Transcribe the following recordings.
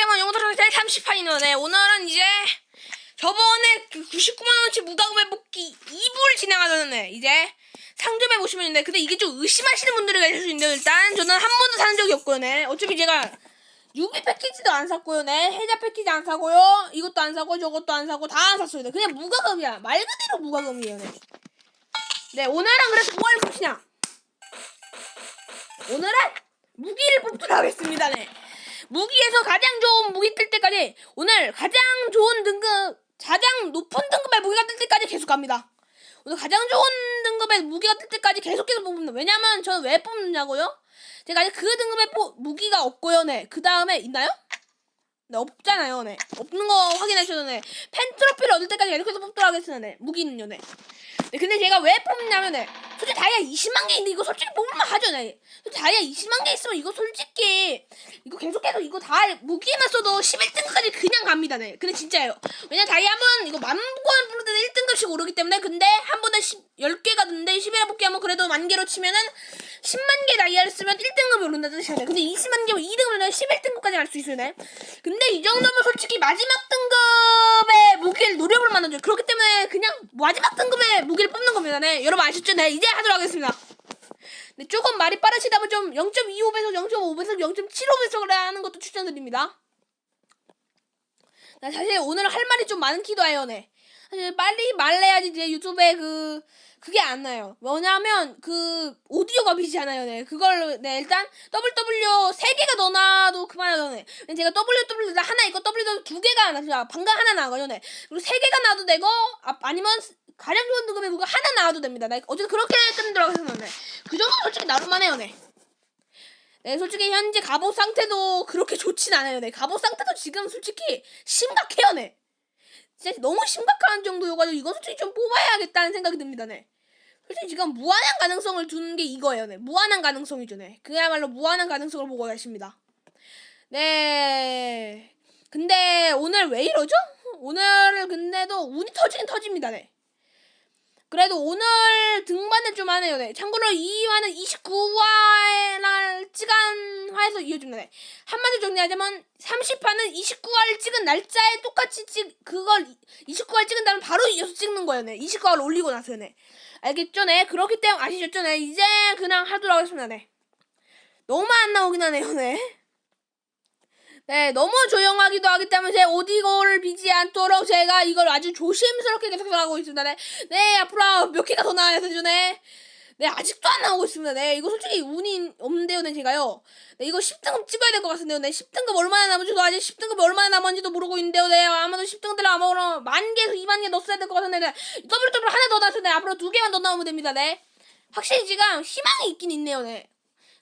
영상 제 30판이네. 오늘은 이제 저번에 그 99만원치 무과금 회복기 2부를 진행하려는 이제 상점에 보시면 있는데 근데 이게 좀 의심하시는 분들이 계실 수 있는데 일단 저는 한 번도 산 적이 없고요. 네. 어차피 제가 유비 패키지도 안 샀고요. 네. 해자 패키지 안 사고요. 이것도 안 사고 저것도 안 사고 다 안 샀어요. 네. 그냥 무과금이야. 말 그대로 무과금이에요. 네. 네. 오늘은 그래서 뭐할 것이냐. 오늘은 무기를 뽑도록 하겠습니다. 네. 무기에서 가장 좋은 무기 뜰 때까지 오늘 가장 좋은 등급 가장 높은 등급의 무기가 뜰 때까지 계속 갑니다. 오늘 가장 좋은 등급의 무기가 뜰 때까지 계속해서 뽑습니다. 왜냐면 저는 왜 뽑느냐고요? 제가 아직 그 등급의 포- 무기가 없고요. 네. 그 다음에 있나요? 네, 없잖아요. 네. 없는 거 확인하셔도 네. 펜 트로피를 얻을 때까지 계속해서 뽑도록 하겠습니다. 네. 무기는요. 네. 네, 근데 제가 왜 뽑냐면 네. 솔직히 다이아 20만 개 있는데 이거 솔직히 뽑을만 하죠. 네. 솔직히 다이아 20만 개 있으면 이거 솔직히 이거 계속해서 이거 다 무기만 써도 11등급까지 그냥 갑니다. 네. 근데 진짜예요. 왜냐 다이아몬드 이거 만권 때는 1등급씩 오르기 때문에 근데 한 번에 10, 10개가 드는데 11회 복귀 하면 그래도 만 개로 치면은 10만 개 다이아를 쓰면 1등급이 오른다는 뜻이네. 근데 20만 개면 2등급이면 11등급까지 갈 수 있어요. 네. 근데 이 정도면 솔직히 마지막 등급의 무기를 노려볼 만하죠. 그렇기 때문에 그냥 마지막 등급의 무기를 뽑는 겁니다. 네. 여러분 아셨죠? 네. 이제 하도록 하겠습니다. 네, 조금 말이 빠르시다면 좀 0.25배속, 0.5배속, 0.75배속을 하는 것도 추천드립니다. 나 사실 오늘 할 말이 좀 많기도 해요, 네. 사실 빨리 말해야지 이제 유튜브에 그 그게 안 나요. 뭐냐면 그 오디오가 비지 않아요, 네. 그걸 네 일단 WW 세 개가 넣어놔도 그만하죠, 네. 제가 WW 하나 있고 WW 두 개가 나죠. 방금 하나 나가요, 네. 그리고 세 개가 나도 되고 아, 아니면 가장 좋은 등급의 무가 하나 나와도 됩니다. 네. 어쨌든 그렇게 뜬다고 해서 네. 그 정도 솔직히 나올만해요, 네. 네, 솔직히 현재 갑옷 상태도 그렇게 좋진 않아요. 네, 갑옷 상태도 지금 솔직히 심각해요, 네. 진짜 너무 심각한 정도여가지고 이건 솔직히 좀 뽑아야겠다는 생각이 듭니다, 네. 솔직히 지금 무한한 가능성을 두는 게 이거예요, 네. 무한한 가능성이죠, 네. 그야말로 무한한 가능성을 보고 계십니다. 네. 근데 오늘 왜 이러죠? 오늘 근데도 운이 터지긴 터집니다, 네. 그래도 오늘 등반을 좀 하네요. 네. 참고로 이 화는 29화를 찍은 화에서 이어집니다. 네. 한마디로 정리하자면 30화는 29화를 찍은 날짜에 똑같이 찍 그걸 29화를 찍은 다음에 바로 이어서 찍는 거예요. 네. 29화를 올리고 나서요. 네. 알겠죠? 네. 그렇기 때문에 아시겠죠? 네. 이제 그냥 하도록 하겠습니다. 네. 너무 안 나오긴 하네요. 네. 네, 너무 조용하기도 하기 때문에 제 오디오를 비지 않도록 제가 이걸 아주 조심스럽게 계속 하고 있습니다. 네, 네 앞으로 몇 개가 더 나와야 되죠, 네. 네, 아직도 안 나오고 있습니다. 네, 이거 솔직히 운이 없는데요, 네, 제가요. 네, 이거 10등급 찍어야 될 것 같은데요, 네. 10등급 얼마나 남은지도 아직 10등급이 얼마나 남았는지도 모르고 있는데요, 네. 아마도 10등급들 아마 만 개에서 2만 개 넣었어야 될 것 같은데, 네. 더블 더블 하나 더 네, 앞으로 두 개만 더 나오면 됩니다, 네. 확실히 지금 희망이 있긴 있네요, 네.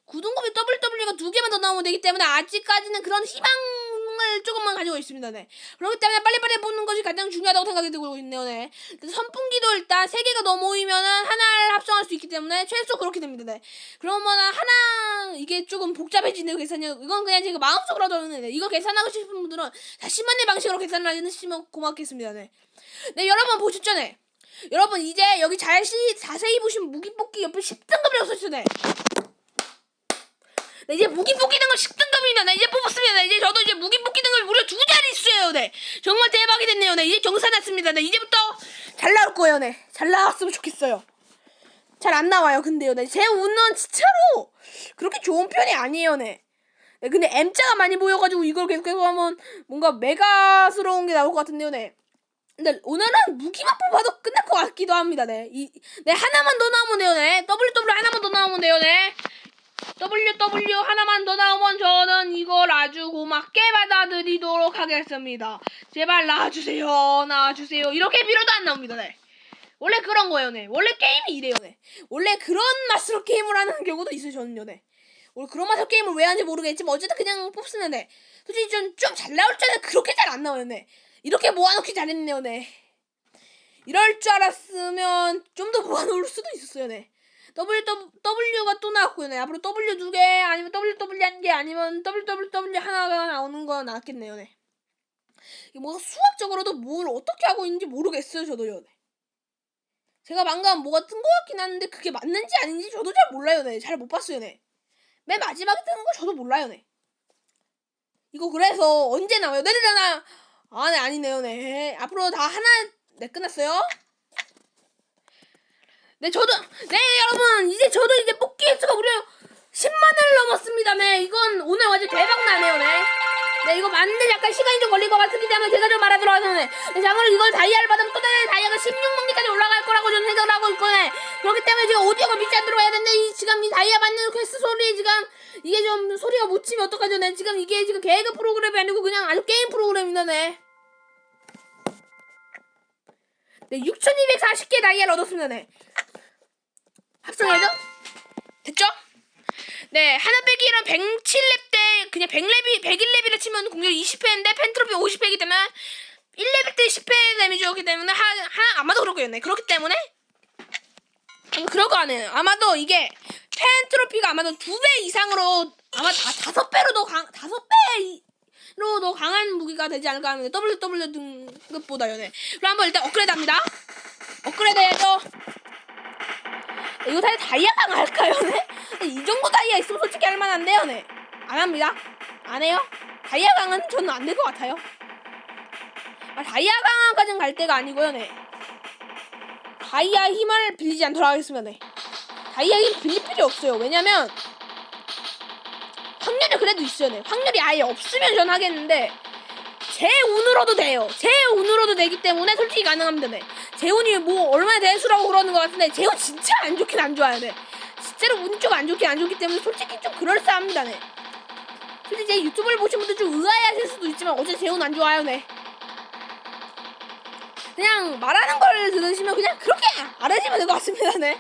구등급이 WW가 두 개만 더 나오면 되기 때문에 아직까지는 그런 희망을 조금만 가지고 있습니다. 네. 그렇기 때문에 빨리빨리 뽑는 것이 가장 중요하다고 생각이 들고 있네요. 네. 선풍기도 일단 세 개가 더 모이면은 하나를 합성할 수 있기 때문에 최소 그렇게 됩니다. 네. 그러면은 하나 이게 조금 복잡해지네요 계산이. 이건 그냥 제가 마음속으로 하는 네. 이거 계산하고 싶은 분들은 다시만의 방식으로 계산을 해주시면 고맙겠습니다. 네. 네 여러분 보셨죠? 네. 여러분 이제 여기 자시, 자세히 보시면 무기 뽑기 옆에 10등급이라고 써있어요. 네. 네, 이제 무기 뽑기 등급 10등급입니다. 네, 이제 뽑았습니다. 네, 이제 저도 이제 무기 뽑기 등급이 무려 두 자릿수예요. 네. 정말 대박이 됐네요. 네, 이제 경사 났습니다. 네, 이제부터 잘 나올 거예요. 네. 잘 나왔으면 좋겠어요. 잘 안 나와요. 근데요. 네. 제 운은 진짜로 그렇게 좋은 편이 아니에요. 네. 네, 근데 M자가 많이 보여가지고 이걸 계속해서 하면 뭔가 메가스러운 게 나올 것 같은데요. 네. 근데 오늘은 무기만 뽑아도 끝날 것 같기도 합니다. 네. 이, 네, 하나만 더 나오면 돼요. 네. WW 하나만 더 나오면 돼요. 네. WW 하나만 더 나오면 저는 이걸 아주 고맙게 받아들이도록 하겠습니다. 제발 나와주세요. 나와주세요. 이렇게 빌어도 안 나옵니다. 네. 원래 그런 거예요. 네. 원래 게임이 이래요. 네. 원래 그런 맛으로 게임을 하는 경우도 있어요. 저는요. 네. 원래 그런 맛으로 게임을 왜 하는지 모르겠지만 어쨌든 그냥 뽑쓰는데 솔직히 좀좀잘 나올 때는 그렇게 잘 안 나와요. 네. 이렇게 모아놓기 잘했네요. 네. 이럴 줄 알았으면 좀 더 모아놓을 수도 있었어요. 네. W, W가 또 나왔고요. 네. 앞으로 W 두 개, 아니면 WW 한 개, 아니면 WWW 하나가 나오는 거 나왔겠네요. 네. 뭐가 수학적으로도 뭘 어떻게 하고 있는지 모르겠어요. 저도요. 네. 제가 방금 뭐가 뜬 것 같긴 한데 그게 맞는지 아닌지 저도 잘 몰라요. 네. 잘 못 봤어요. 네. 맨 마지막에 뜨는 거 저도 몰라요. 네. 이거 그래서 언제 나와요? 내리잖아. 아, 네, 아니네요, 네. 앞으로 다 하나, 네, 끝났어요. 네, 저도, 네, 여러분, 이제 저도 이제 뽑기 횟수가 무려 10만을 넘었습니다, 네. 이건 오늘 완전 대박 나네요, 네. 네, 이거 맞는데 약간 시간이 좀 걸릴 것 같기 때문에 제가 좀 말하도록 하겠네. 네, 참고로 이걸 다이아를 받으면 또 다른 다이아가 16만개까지 올라갈 거라고 저는 생각을 하고 있거든요. 그렇기 때문에 지금 오디오가 밑지 않도록 해야 되는데, 이, 지금 이 다이아 받는 퀘스트 소리, 지금, 이게 좀 소리가 못 치면 어떡하죠, 네. 지금 이게 지금 개그 프로그램이 아니고 그냥 아주 게임 프로그램이다, 네. 네, 6240개 다이아를 얻었습니다, 네. 합성해서? 됐죠? 네, 하나 빼기 랑 107렙 때 그냥 100렙이 101렙이라 치면 공격 20회인데 펜트로피 50회이기 때문에 1렙일 때 10회 데미지였기 때문에 하, 하 아마도 그럴 거였네. 그렇기 때문에 아마 그럴 거 아니에요. 아마도 이게 펜트로피가 아마도 두 배 이상으로 아마 다 다섯 배로 더 강, 다섯 배로 더 강한 무기가 되지 않을까 하는데 WW 등급보다요. 네. 그럼 한번 일단 업그레이드 합니다. 업그레이드 해야죠. 이거 사실 다이아 강할까요, 네? 이 정도 다이아 있으면 솔직히 할 만한데요, 네. 안 합니다. 안 해요? 다이아 강은 저는 안 될 것 같아요. 아, 다이아 강화까지는 갈 때가 아니고요, 네. 다이아 힘을 빌리지 않도록 하겠습니다, 네. 다이아 힘 빌릴 필요 없어요. 왜냐면 확률이 그래도 있어요, 네. 확률이 아예 없으면 전 하겠는데 제 운으로도 돼요. 제 운으로도 되기 때문에 솔직히 가능합니다, 네. 제 운이 뭐 얼마나 대수라고 그러는 것 같은데 제운 진짜 안 좋긴 안 좋아요, 네. 실제로 운이 좀 안 좋긴 안 좋기 때문에 솔직히 좀 그럴싸합니다, 네. 솔직히 제 유튜브를 보신 분들 좀 의아해하실 수도 있지만 어제 제운안 좋아요, 네. 그냥 말하는 걸 들으시면 그냥 그렇게 알아주시면 될 것 같습니다, 네.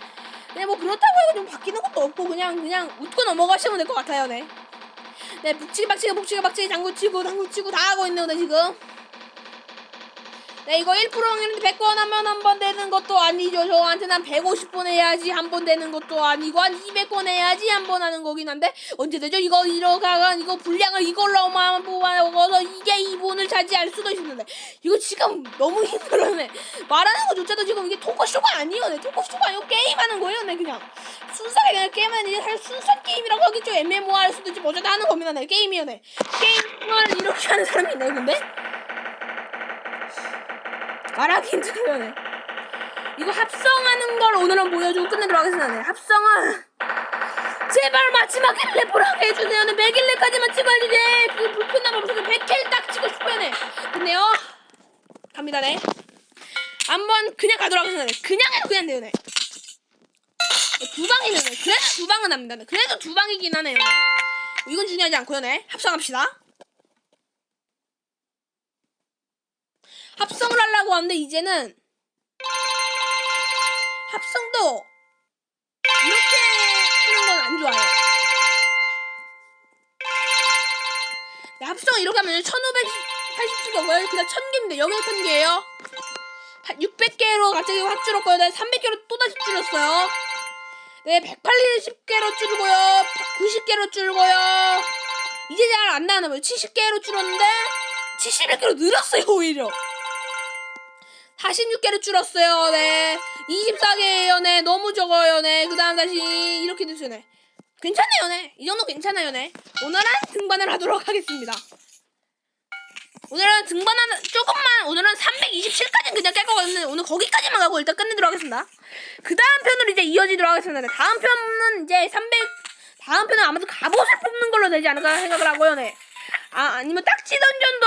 그냥 뭐 그렇다고 해서 좀 바뀌는 것도 없고 그냥 그냥 웃고 넘어가시면 될 것 같아요, 네. 네, 북치기 박치기 북치기 박치기 장구 치고 당구 치고 다 하고 있네요, 네, 지금. 네, 이거 1% 확률인데 100번 하면 한 번 되는 것도 아니죠. 저한테는 한 150번 해야지 한 번 되는 것도 아니고 한 200번 해야지 한 번 하는 거긴 한데 언제 되죠? 이거 이러다가 이거 분량을 이걸로만 뽑아먹어서 이게 2분을 차지할 수도 있는데 이거 지금 너무 힘들어네. 말하는 거조차도 지금 이게 토크쇼가 아니에요. 네, 토크쇼가 아니고 게임하는 거예요. 네, 그냥 순수하게 그냥 게임하는 이게 사실 순수한 게임이라고 하기 좀 애매모호할 수도 있지 어쨌든 하는 겁니다. 네, 게임이요. 네, 게임을 이렇게 하는 사람이 있나요, 근데? 힘들어요. 네. 이거 합성하는 걸 오늘은 보여주고 끝내도록 하겠습니다. 네. 합성은 제발 마지막 1렙을 하게 해주세요. 네. 100일렙까지만 찍어야지. 네. 그 불편함 없어서 100킬 딱 찍고 싶어요. 네. 근데요. 갑니다. 네. 한번 그냥 가도록 하겠습니다. 네. 그냥 해도 그냥 돼요. 네. 네, 두 방이네요. 네. 그래도 두 방은 합니다. 네. 그래도 두 방이긴 하네요. 네. 이건 중요하지 않고요. 네. 합성합시다. 하는데 이제는 합성도 이렇게 하는 건 안 좋아요. 네, 합성 이렇게 하면 1580개고요. 그다음 1000개인데 여기가 1000개예요. 600개로 갑자기 확 줄었고요. 네, 300개로 또다시 줄였어요. 네, 180개로 줄고요. 90개로 줄고요. 이제 잘 안 나오나 봐요. 70개로 줄었는데 71개로 늘었어요, 오히려. 46개로 줄었어요. 네. 24개예요. 네. 너무 적어요. 네. 그 다음 다시 이렇게 됐어요. 네. 괜찮아요. 네. 이 정도 괜찮아요. 네. 오늘은 등반을 하도록 하겠습니다. 오늘은 등반하는 조금만 오늘은 327까지 그냥 깰 거거든요. 오늘 거기까지만 가고 일단 끝내도록 하겠습니다. 그 다음 편으로 이제 이어지도록 하겠습니다. 네. 다음 편은 이제 300 다음 편은 아마도 갑옷을 뽑는 걸로 되지 않을까 생각을 하고요. 네. 아 아니면 딱지 던전도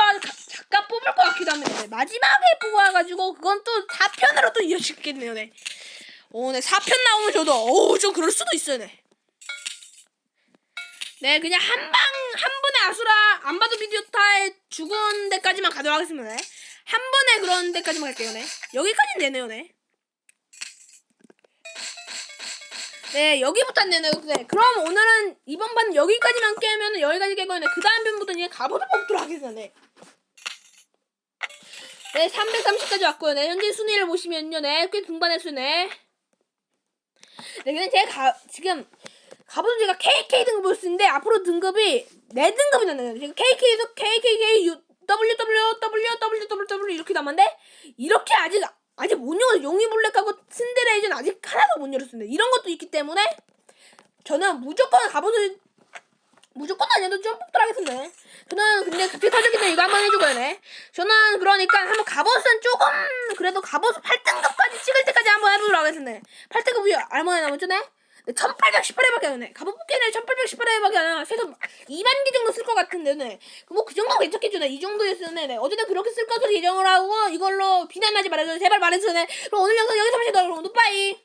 아- 가- 잠깐 뽑을 것 같기도 합니다. 네. 마지막에 뽑아가지고 그건 또 4편으로 또 이어지겠네요. 네. 오, 네 4편 나오면 저도 오좀 그럴 수도 있어요. 네. 네 그냥 한 방 한 번에 아수라 안 봐도 비디오 타에 죽은 데까지만 가도록 하겠습니다. 네. 한 번에 그런 데까지만 갈게요. 네. 여기까지는 되네요. 네. 네, 여기부터 안 되네요. 네, 그럼 오늘은 이번 판 여기까지만 깨면 여기까지 깨고, 네, 그 다음 편부터 이제 갑옷을 뽑도록 하겠습니다. 네. 네, 330까지 왔고요. 네, 현재 순위를 보시면요. 네, 꽤 등반했어요. 네. 네, 근데 제가 가, 지금 갑옷은 제가 KK 등급을 쓰는데 앞으로 등급이 네 등급이 나네요. 지금 KK에서 KKK U, WW, W, W, W, W 이렇게 남았는데 이렇게 아직 아직 못 열어서 용이 블랙하고 신데레이즈는 아직 하나도 못 열었습니다. 이런 것도 있기 때문에 저는 무조건 갑옷을 무조건 아니어도 점프부터 하겠습니다. 저는 근데 터졌기 때문에 이거 한번 해주고요, 네. 저는 그러니까 한번 갑옷은 조금 그래도 갑옷 8등급까지 찍을 때까지 한번 해보도록 하겠습니다. 8등급이 얼마나 남았죠, 네? 1818회밖에 안 해. 갑옷 뽑기에는 1818회밖에 안 해. 최소 2만 개 정도 쓸 것 같은데, 네. 뭐 그 정도 괜찮겠죠, 네. 이 정도였으면, 네. 어쨌든 그렇게 쓸 것으로 예정을 하고 이걸로 비난하지 말아주세요. 제발 말해주세요, 네. 그럼 오늘 영상 여기서 마치도록 하겠습니다. 빠이.